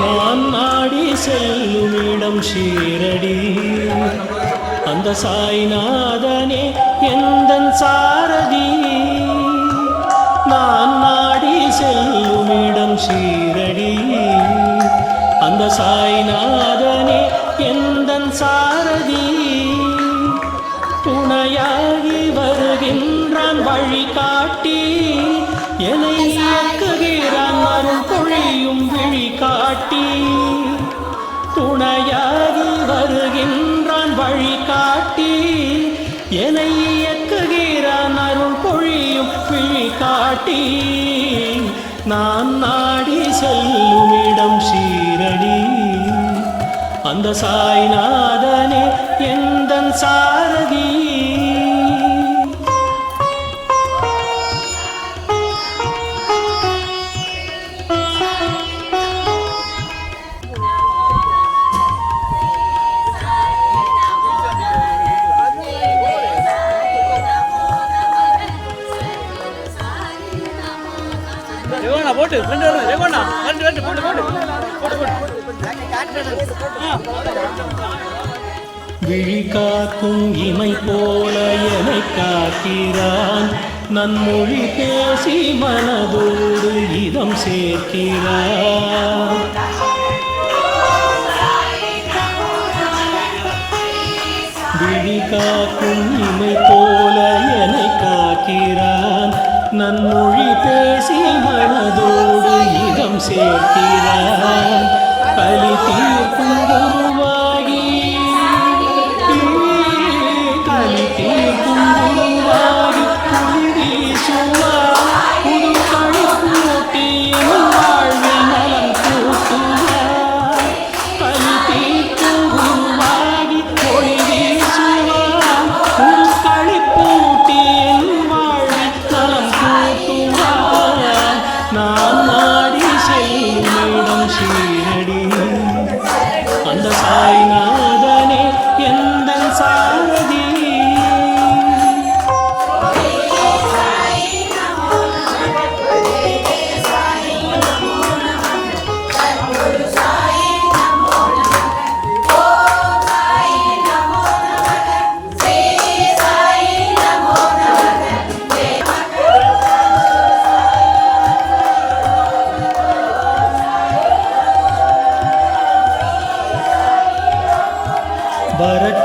நான் நாடி செல்லும் இடம் ஷீரடி அந்த சாய்நாதனே எந்தன் சாரதி? நான் நாடி செல்லும் இடம் ஷீரடி அந்த சாய்நாதனே எந்தன் சாரதி? துணையாகி வருகின்றான் வழி காட்டி என்னை காட்டி துணையாகி வருகின்றான் வழி காட்டி என்னை இயக்குகிறான் அருள் பொழியும் விழி காட்டி நான் நாடி செல்லும் இடம் சீரடி. அந்த சாய்நாதனே எந்தன் சாரதி? போட்டு ரெண்டு வரும் ரேகோண்ணா ரெண்டு ரெண்டு போட்டு போட்டு போட்டு போட்டு விழி காக்கும் இமை போல எனை காக்கிறான். நன்மொழி பேசி மனதோடு இதம் சேர்க்கிறான். விழி காக்கும் இமை போல எனை காக்கிறான். நன்மொழி பேசி மனதோடு இடம் சேர்க்கிறான்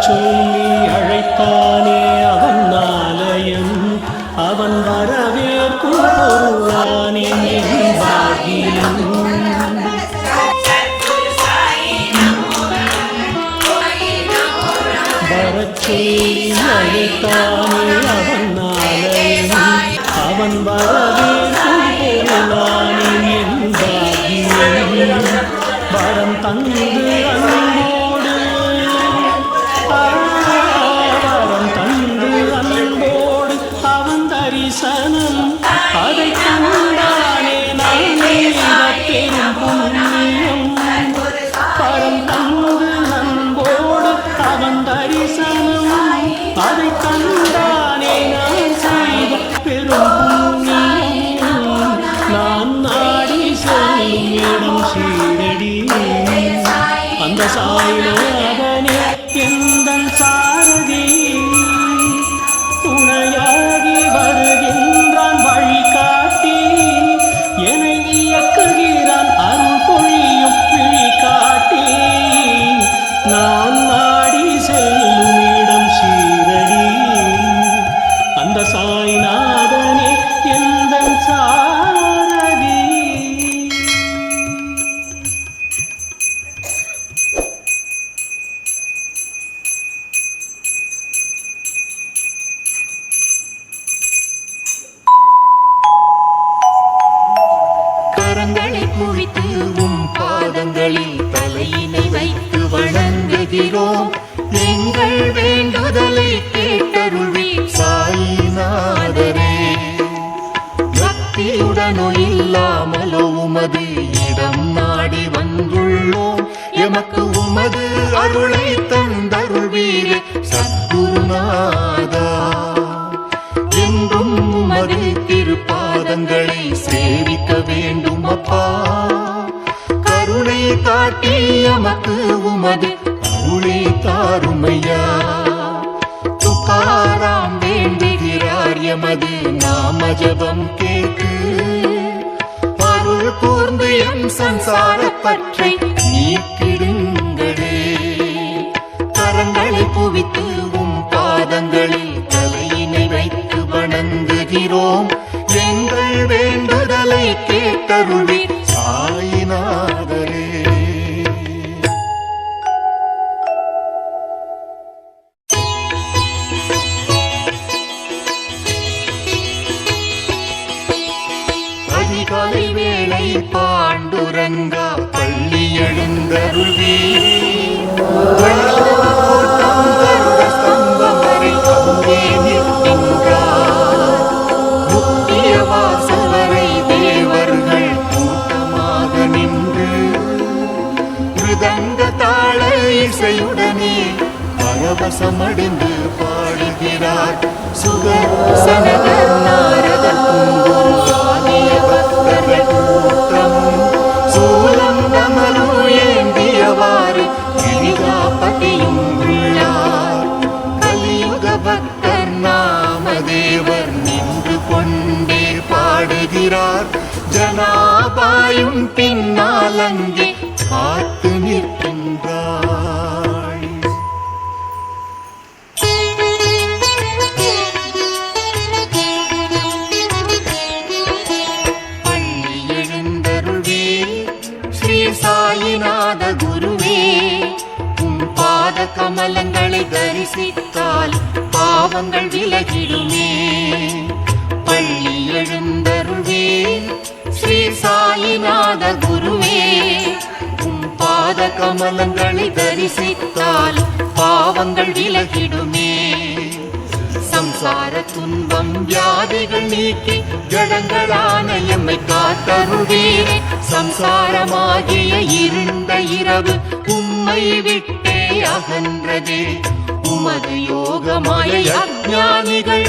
சொல்லி அழைத்தானே அவன் ஆலயம் அவன் வரவேற்கும் பொருளானே என் பாகியம் சொல்லி அழைத்தானே அவன் ஆலயம் அவன் வரவேற்கும் பொருளானே பாகியம் வரம் தந்து துணையாகி சேவிக்க வேண்டும் அப்பா கருணை காட்டி எமக்கு உமது அருளை தாருமையா. துக்காராம் வேண்டுகிறார் எமது நாம ஜபம் கேட்டு. அருள் கூர்ந்து எம் சம்சார பற்றை கேட்டருள்வீர் ஜனாபாயும் பின்னால் அங்கே காத்து நிற்கின்றாள் பள்ளி எழுந்தருள்வே ஸ்ரீ சாயிநாத குருவே உம் பாத கமலங்களை தரிசித்தால் பாவங்கள் விலகிடுமே. கமலங்களை தரிசித்தால் பாவங்கள் விலகிடுமே. சம்சார துன்பம் வியாதிகள் நீக்கி ஜடங்களான எம்மை காத்தருள்வீரே சம்சாரமாகிய இருந்த இரவு உம்மை விட்டே அகன்றதே. உமது யோகமாய அஜானிகள்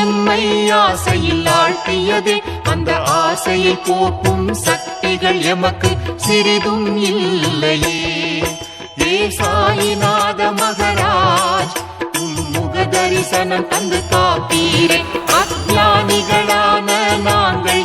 எம்மை ஆசையில் ஆழ்த்தியதே. அந்த ஆசையை போக்கும் சக்திகள் எமக்கு சிறிதும் இல்லையே. ஏ சாயிநாத மகராஜ் உம் முக தரிசனம் தந்து காப்பீரே. அஜானிகளான நாங்கள்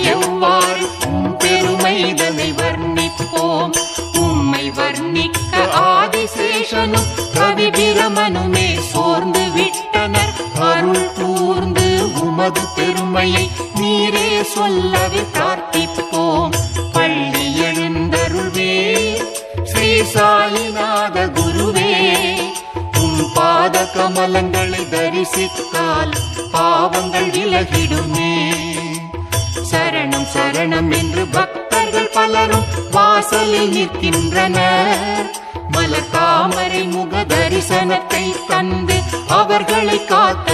கமலங்களை தரிசித்தால் பாவங்கள் விலகிடுமே. சரணம் சரணம் என்று பக்தர்கள் பலரும் வாசலில் நிற்கின்றனர். மலர் தாமரை முக தரிசனத்தை தந்து அவர்களை காத்தருள்